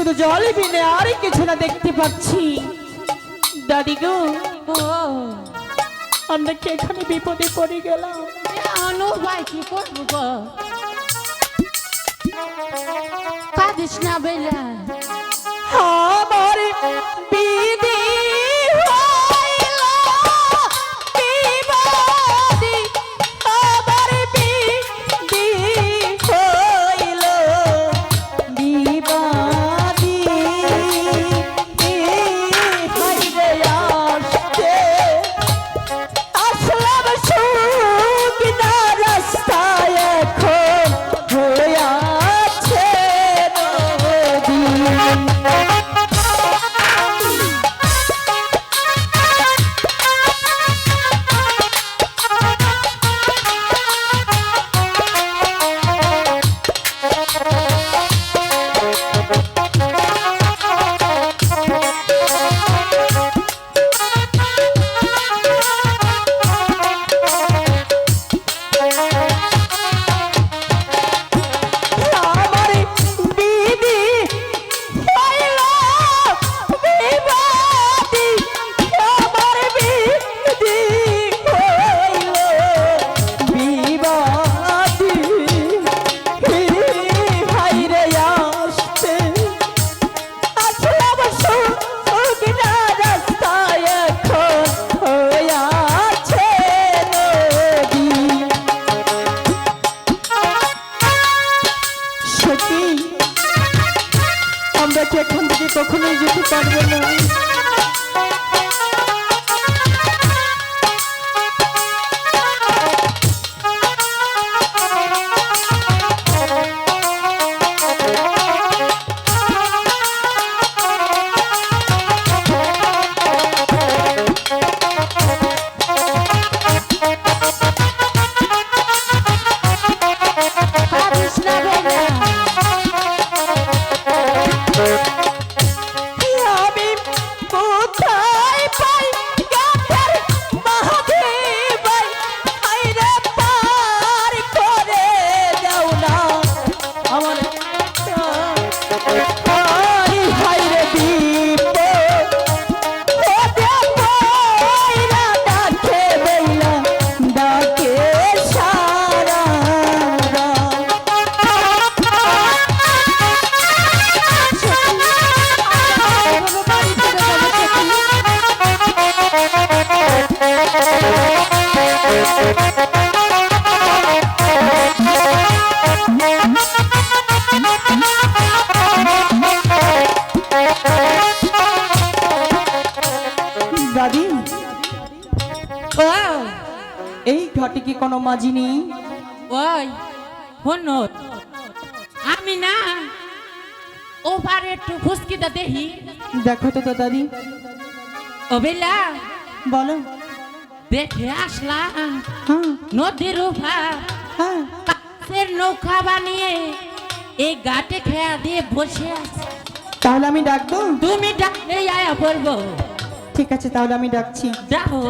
শুধু জল বিনে আর কিছু না দেখতে পাচ্ছি। দাদি গো আমরা কি এখানে বিপদে পড়ে গেলাম? আনো ভাই কি করব কাঁদিস না বেলা। আমার কি এখান থেকে কখনোই যেতে পারব না। দাদি? এই ঘাটে কি কোনো মাঝি নেই ওই হন আমি না ওভার একটু ফুসকিটা দেখি। দেখো তো তো দাদি। ও বেলা বলো। দেখে আসলাম হ্যাঁ। নদীর হ্যাঁ। কাছের নৌকা বানিয়ে এই গাটে খেয়া দিয়ে বসে আছে। তাহলে আমি ডাকবো? তুমি ডাকলে আয়া বলব ঠিক আছে তাহলে আমি ডাকছি। দেখো